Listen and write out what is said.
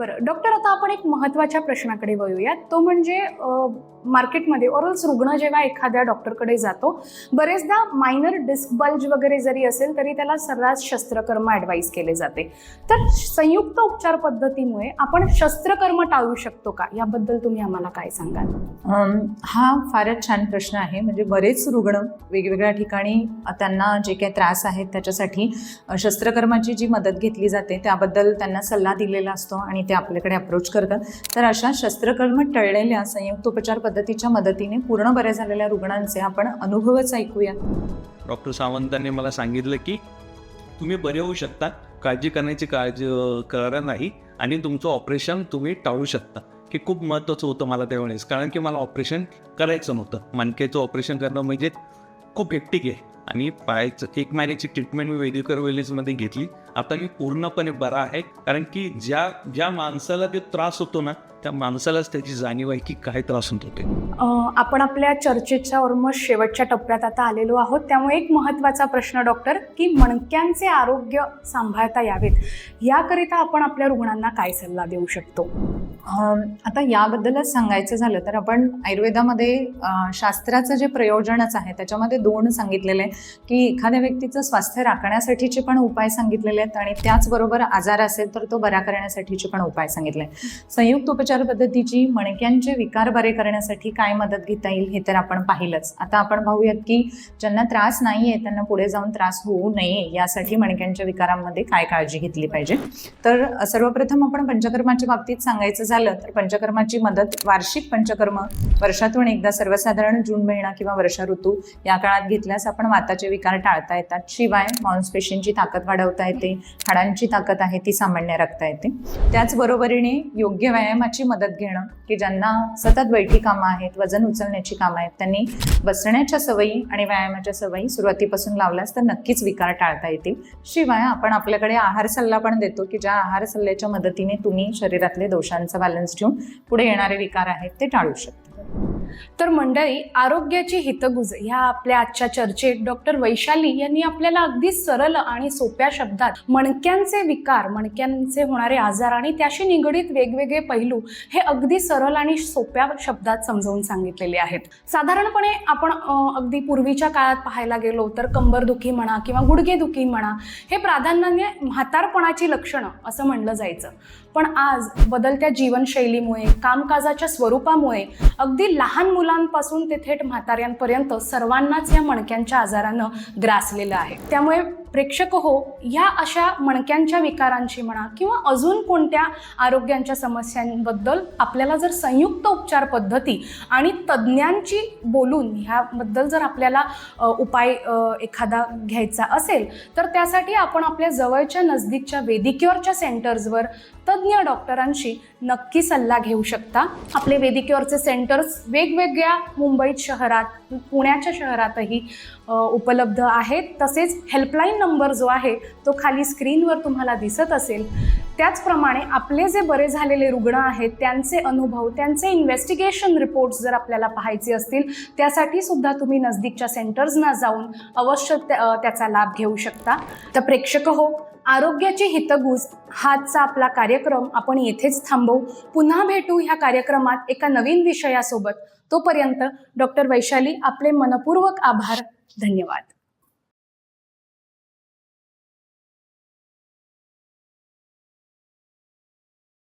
बरं डॉक्टर आता आपण एक महत्त्वाच्या प्रश्नाकडे वळूयात. तो म्हणजे मार्केटमध्ये ऑरल्स रुग्ण जेव्हा एखाद्या डॉक्टरकडे जातो बरेचदा मायनर डिस्क बल्ज वगैरे जरी असेल तरी त्याला सर्रास शस्त्रकर्म ॲडवाईस केले जाते. तर संयुक्त उपचार पद्धतीमुळे आपण शस्त्रकर्म टाळू शकतो का? याबद्दल तुम्ही आम्हाला काय सांगाल? हा फारच छान प्रश्न आहे. म्हणजे बरेच रुग्ण वेगवेगळ्या ठिकाणी त्यांना जे काही त्रास आहेत त्याच्यासाठी शस्त्रकर्माची जी मदत घेतली जाते त्याबद्दल त्यांना सल्ला दिलेला असतो आणि ते आपल्याकडे अप्रोच करतात. तर अशा शस्त्रकर्म टळलेल्या संयुक्त उपचार पद्धतीच्या मदतीने पूर्ण बऱ्या झालेल्या रुग्णांचे आपण अनुभवच ऐकूया. डॉक्टर सावंतांनी मला सांगितलं की तुम्ही बरे होऊ शकता काळजी करण्याची काळजी अं, करा नाही आणि तुमचं ऑपरेशन तुम्ही टाळू शकता. हे खूप महत्त्वाचं होतं मला त्यावेळेस. कारण की मला ऑपरेशन करायचं नव्हतं. मणक्याचं ऑपरेशन करणं म्हणजे खूप हेक्टिक आहे. आणि पायाचं एक महिन्याची ट्रीटमेंट मी वेदिकर वेलीजमध्ये घेतली. आता मी पूर्णपणे बरा आहे. कारण की ज्या ज्या माणसाला ते त्रास होतो ना त्या माणसालाच त्याची जाणीव आहे की काय त्रास होत होते? आपण आपल्या चर्चेच्या ऑलमोस्ट शेवटच्या टप्प्यात आता आलेलो आहोत. त्यामुळे एक महत्त्वाचा प्रश्न डॉक्टर की मणक्यांचे आरोग्य सांभाळता यावेत. याकरिता आपण आपल्या रुग्णांना काय सल्ला देऊ शकतो? आता याबद्दलच सांगायचं झालं तर आपण आयुर्वेदामध्ये शास्त्राचं जे प्रयोजनच आहे त्याच्यामध्ये दोन सांगितलेले आहे की एखाद्या व्यक्तीचं स्वास्थ्य राखण्यासाठीचे पण उपाय सांगितलेले आहेत आणि त्याचबरोबर आजार असेल तर तो बरा करण्यासाठीचे पण उपाय सांगितले आहेत. संयुक्त उपचार पद्धतीची मणक्यांचे विकार बरे करण्यासाठी काय मदत घेता येईल हे तर आपण पाहिलंच. आता आपण पाहूयात की ज्यांना त्रास नाही आहे त्यांना पुढे जाऊन त्रास होऊ नये यासाठी मणक्यांच्या विकारांमध्ये काय काळजी घेतली पाहिजे? तर सर्वप्रथम आपण पंचकर्माच्या बाबतीत सांगायचं झालं तर पंचकर्माची मदत वार्षिक पंचकर्म वर्षातून एकदा सर्वसाधारण जून महिना किंवा वर्षा ऋतू या काळात घेतल्यास आपण वाताचे विकार टाळता येतात. शिवाय मांसपेशींची ताकद वाढवता येते हाडांची ताकद आहे ती सामान्य राखता येते. त्याचबरोबरीने योग्य व्यायामाची मदत घेणं की ज्यांना सतत बैठी कामं आहेत वजन उचलण्याची कामं आहेत त्यांनी बसण्याच्या सवयी आणि व्यायामाच्या सवयी सुरुवातीपासून लावल्यास तर नक्कीच विकार टाळता येतील. शिवाय आपण आपल्याकडे आहार सल्ला पण देतो की ज्या आहार सल्ल्याच्या मदतीने तुम्ही शरीरातले दोषांचा बॅलन्स ठेवून पुढे येणारे विकार आहेत ते टाळू शकता. तर मंडळी आरोग्याची हितगुज ह्या आपल्या आजच्या चर्चेत डॉक्टर वैशाली यांनी आपल्याला अगदी सरळ आणि सोप्या शब्दात मणक्यांचे विकार मणक्यांचे होणारे आजार आणि त्याशी निगडीत वेगवेगळे पैलू हे अगदी सरळ आणि सोप्या शब्दात समजावून सांगितलेले आहेत. साधारणपणे आपण अगदी पूर्वीच्या काळात पाहायला गेलो तर कंबरदुखी म्हणा किंवा गुडघेदुखी म्हणा हे प्राधान्याने म्हातारपणाची लक्षणं असं म्हणलं जायचं. पण आज बदलत्या जीवनशैलीमुळे कामकाजाच्या स्वरूपामुळे अगदी लहान मुलांपासून ते थेट म्हाताऱ्यांपर्यंत सर्वांनाच या मणक्यांच्या आजारानं ग्रासलेलं आहे. त्यामुळे प्रेक्षक हो ह्या अशा मणक्यांच्या विकारांची म्हणा किंवा अजून कोणत्या आरोग्यांच्या समस्यांबद्दल आपल्याला जर संयुक्त उपचार पद्धती आणि तज्ज्ञांची बोलून ह्याबद्दल जर आपल्याला उपाय एखादा घ्यायचा असेल तर त्यासाठी आपण आपल्या जवळच्या नजदीकच्या वेदिक्युअरच्या सेंटर्सवर तज्ज्ञ डॉक्टरांशी नक्की सल्ला घेऊ शकता. आपले वेदिक्युअरचे सेंटर्स वेगवेगळ्या मुंबईत शहरात पुण्याच्या शहरातही उपलब्ध आहेत. तसेच हेल्पलाईन नंबर जो आहे तो खाली स्क्रीनवर तुम्हाला दिसत असेल. त्याचप्रमाणे आपले जे बरे झालेले रुग्ण आहेत त्यांचे अनुभव त्यांचे इन्व्हेस्टिगेशन रिपोर्ट्स जर आपल्याला पाहायचे असतील त्यासाठी सुद्धा तुम्ही नजदीकच्या सेंटर्सना जाऊन अवश्य त्याचा लाभ घेऊ शकता. तर प्रेक्षक हो आरोग्याची हितगुज हाचा आपला कार्यक्रम. आपण येथेच थांबवू. पुन्हा भेटू ह्या कार्यक्रमात एका नवीन विषयासोबत. तोपर्यंत डॉक्टर वैशाली आपले मनपूर्वक आभार. धन्यवाद.